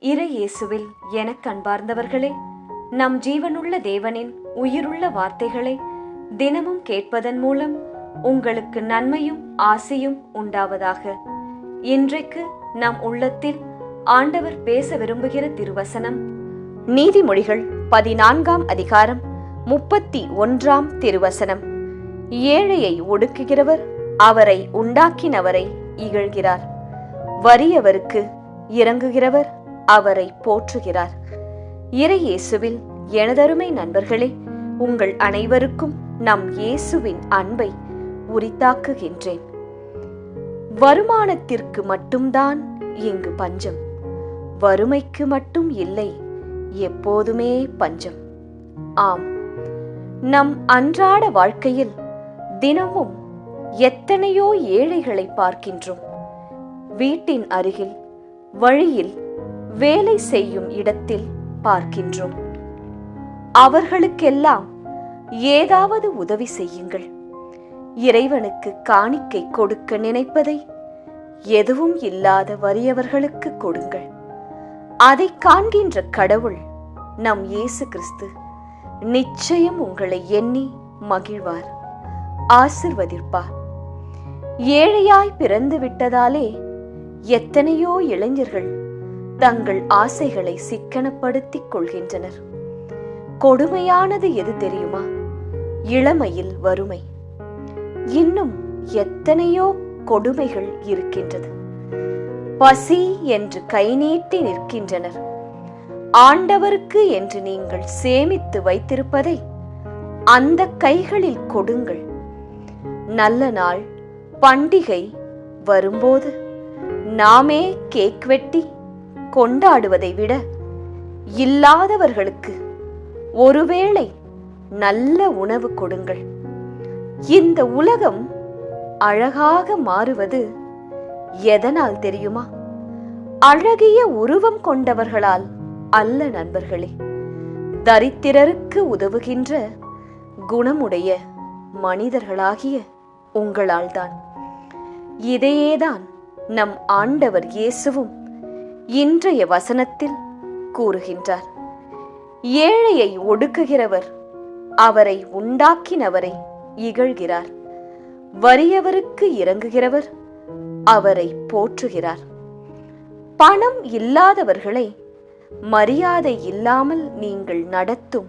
இறை இயேசுவில் எனக் கண்பார்ந்தவர்களே நம் ஜீவனுள்ள தேவனின் உயிருள்ள வார்த்தைகளை தினமும் கேட்பதன் மூலம் உங்களுக்கு நன்மையும் ஆசையும் உண்டாவதாக. இன்றைக்கு நம் உள்ளத்தில் ஆண்டவர் பேச விரும்புகிற திருவசனம் நீதிமொழிகள் பதினான்காம் அதிகாரம் முப்பத்தி ஒன்றாம் திருவசனம். ஏழையை ஒடுக்குகிறவர் அவரை உண்டாக்கினவரை இகழ்கிறார். வறியவருக்கு இறங்குகிறவர் அவரை போற்றுகிறார். இறையேசுவில் எனதருமை நண்பர்களே உங்கள் அனைவருக்கும் நம் இயேசுவின் அன்பை உரித்தாக்குகின்றேன். வருமானத்திற்கு மட்டும்தான் இங்கு பஞ்சம். வறுமைக்கு மட்டும் இல்லை எப்போதுமே பஞ்சம். ஆம் நம் அன்றாட வாழ்க்கையில் தினமும் எத்தனையோ ஏழைகளை பார்க்கின்றோம். வீட்டின் அருகில் வழியில் வேலை செய்யும் இடத்தில் பார்க்கின்றோம். அவர்களுக்கெல்லாம் ஏதாவது உதவி செய்யுங்கள். இறைவனுக்கு காணிக்கை கொடுக்க நினைப்பதை எதுவும் இல்லாத வறியவர்களுக்கு கொடுங்கள். அதை காண்கின்ற கடவுள் நம் இயேசு கிறிஸ்து நிச்சயம் உங்களை எண்ணி மகிழ்வார். ஆசிர்வதிப்பார். ஏழையாய் பிறந்து விட்டதாலே எத்தனையோ இளைஞர்கள் தங்கள் ஆசைகளை சிக்கனப்படுத்திக் கொள்கின்றனர். கொடுமையானது எது தெரியுமா? இளமையில் வறுமை. இன்னும் எத்தனையோ கொடுமைகள் இருக்கின்றது. பசி என்று கை நீட்டி நிற்கின்றனர். ஆண்டவருக்கு என்று நீங்கள் சேமித்து வைத்திருப்பதை அந்த கைகளில் கொடுங்கள். நல்ல நாள் பண்டிகை வரும்போது நாமே கேக் வெட்டி கொண்டாடுவதை விட இல்லாதவர்களுக்கு ஒருவேளை நல்ல உணவு கொடுங்கள். இந்த உலகம் அழகாக மாறுவது எதனால் தெரியுமா? அழகிய உருவம் கொண்டவர்களால் அல்ல நண்பர்களே. தரித்திரருக்கு உதவுகின்ற குணமுடைய மனிதர்களாகிய உங்களால்தான். இதையேதான் நம் ஆண்டவர் இயேசுவும் இன்றைய வசனத்தில் கூறுகின்றார் ஏழையை ஒடுக்குகிறவர் அவரை உண்டாக்கினவரை இகழ்கிறார். வறியவருக்கு இறங்குகிறவர் அவரை போற்றுகிறார். பணம் இல்லாதவர்களை மரியாதை இல்லாமல் நீங்கள் நடத்தும்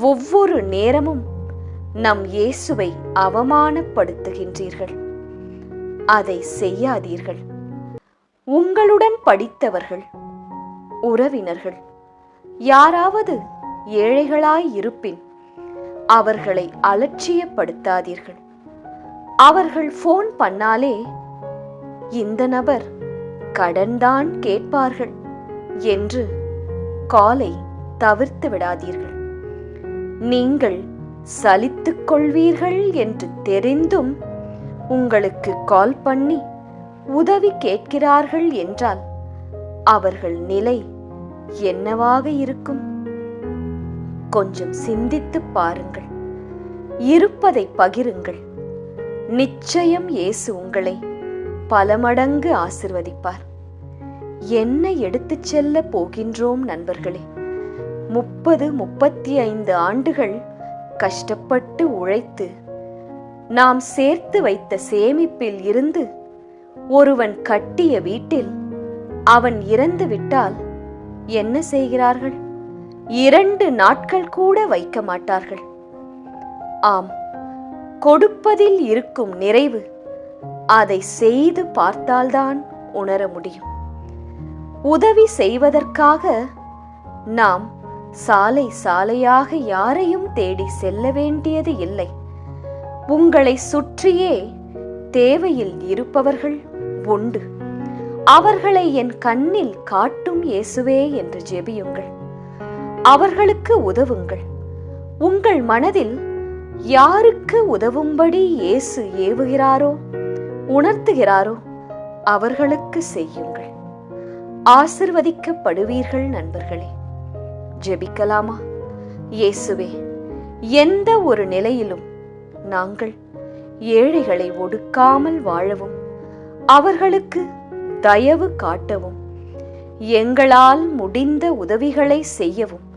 ஒவ்வொரு நேரமும் நம் இயேசுவை அவமானப்படுத்துகின்றீர்கள். அதை செய்யாதீர்கள். உங்களுடன் படித்தவர்கள் உறவினர்கள் யாராவது ஏழைகளாய் இருப்பின் அவர்களை அலட்சியப்படுத்தாதீர்கள். அவர்கள் போன் பண்ணாலே இந்த நபர் கடன்தான் கேட்பார்கள் என்று காலை தவிர்த்து விடாதீர்கள். நீங்கள் சலித்துக் கொள்வீர்கள் என்று தெரிந்தும் உங்களுக்கு கால் பண்ணி உதவி கேட்கிறார்கள் என்றால் அவர்கள் நிலை என்னவாக இருக்கும்? கொஞ்சம் சிந்தித்து பாருங்கள். இருப்பதை பகிருங்கள். நிச்சயம் இயேசு உங்களை பல மடங்கு ஆசிர்வதிப்பார். என்ன எடுத்துச் செல்ல போகின்றோம் நண்பர்களே. முப்பது முப்பத்தி ஐந்து ஆண்டுகள் கஷ்டப்பட்டு உழைத்து நாம் சேர்த்து வைத்த சேமிப்பில் இருந்து ஒருவன் கட்டிய வீட்டில் அவன் இறந்து விட்டால் என்ன செய்கிறார்கள்? இரண்டு நாட்கள் கூட வைக்க மாட்டார்கள். ஆம் கொடுப்பதில் இருக்கும் நிறைவு அதை செய்து பார்த்தால்தான் உணர முடியும். உதவி செய்வதற்காக நாம் சாலை சாலையாக யாரையும் தேடி செல்ல வேண்டியது இல்லை. உங்களை சுற்றியே தேவையில் இருப்பவர்கள் உண்டு. அவர்களை என் கண்ணில் காட்டும் இயேசுவே என்று ஜெபியுங்கள். அவர்களுக்கு உதவுங்கள். உங்கள் மனதில் யாருக்கு உதவும்படி இயேசு ஏவுகிறாரோ உணர்த்துகிறாரோ அவர்களுக்கு செய்யுங்கள். ஆசிர்வதிக்கப்படுவீர்கள் நண்பர்களே. ஜெபிக்கலாமா? இயேசுவே எந்த ஒரு நிலையிலும் நாங்கள் ஏழைகளை ஒடுக்காமல் வாழவும் அவர்களுக்கு தயவு காட்டவும் எங்களால் முடிந்த உதவிகளை செய்யவும்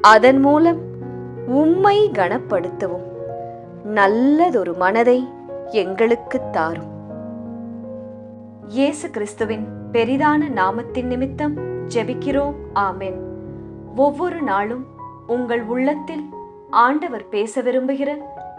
அதன் மூலம் உம்மை கனப்படுத்தவும் நல்லதொரு மனதை எங்களுக்குத் தாரும். இயேசு கிறிஸ்துவின் பெரிதான நாமத்தின் நிமித்தம் ஜெபிக்கிறோம். ஆமென். ஒவ்வொரு நாளும் உங்கள் உள்ளத்தில் ஆண்டவர் பேச விரும்புகிற